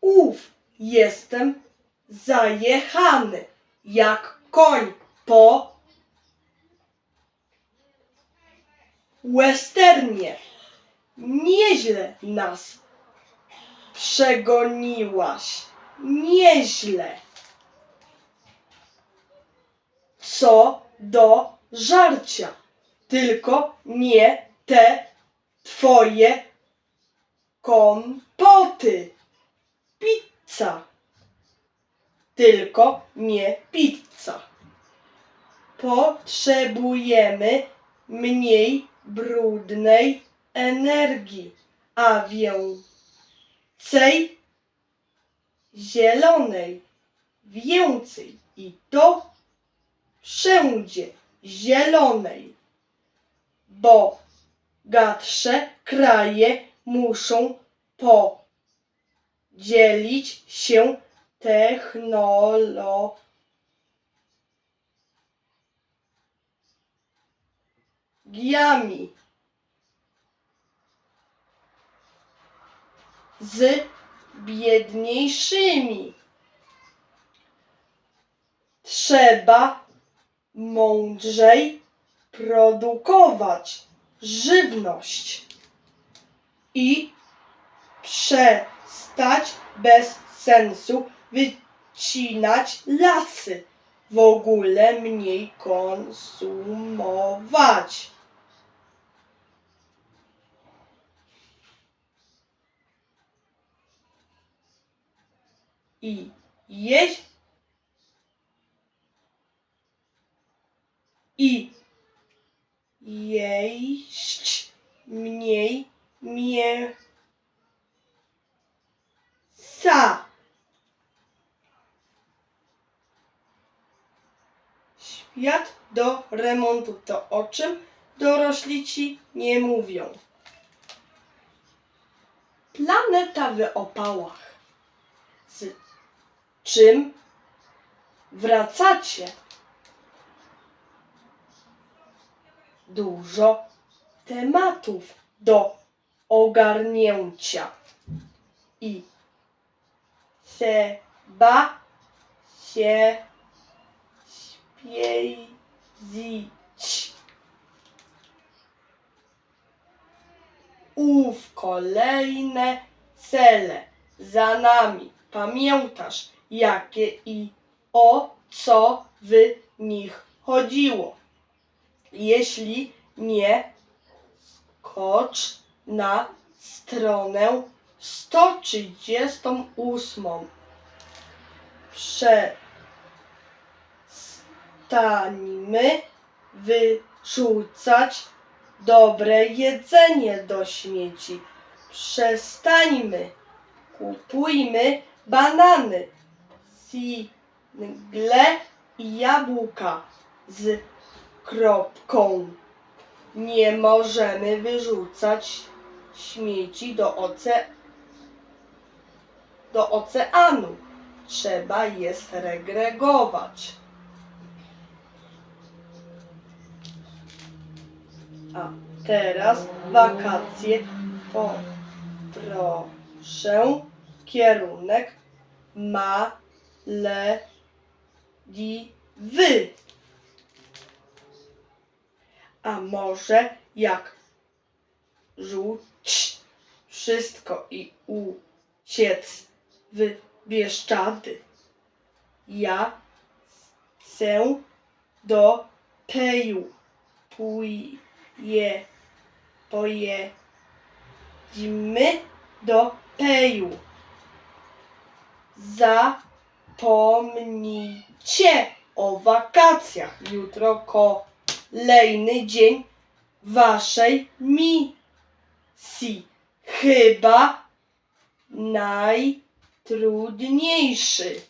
Ów, jestem zajechany, jak koń po westernie. Nieźle nas przegoniłaś, nieźle. Co do żarcia, tylko nie te twoje kompoty pizza. Tylko nie pizza. Potrzebujemy mniej brudnej energii, a więcej zielonej. Więcej i to wszędzie zielonej. Bogatsze kraje muszą po dzielić się technologiami. Z biedniejszymi. Trzeba mądrzej produkować żywność i przestać bez sensu wycinać lasy. W ogóle mniej konsumować. I jeść i jeść mniej mięsa. Świat do remontu to o czym dorośli ci nie mówią. Planeta w opałach. Z czym wracacie? Dużo tematów do ogarnięcia i trzeba się śpieszyć. Ów kolejne cele za nami. Pamiętasz, jakie i o co w nich chodziło. Jeśli nie, skocz na stronę 138. Przestańmy wyrzucać dobre jedzenie do śmieci. Przestańmy. Kupujmy banany, single i jabłka z kropką. Nie możemy wyrzucać śmieci do, oce... do oceanu. Trzeba je segregować. A teraz wakacje. Poproszę kierunek Malediwy. A może jak rzuć wszystko i uciec w Bieszczady. Ja chcę do Peju. Pójdzie, pojedziemy do Peju. Zapomnijcie o wakacjach. Jutro kolejny dzień waszej misji. Chyba najtrudniejszy.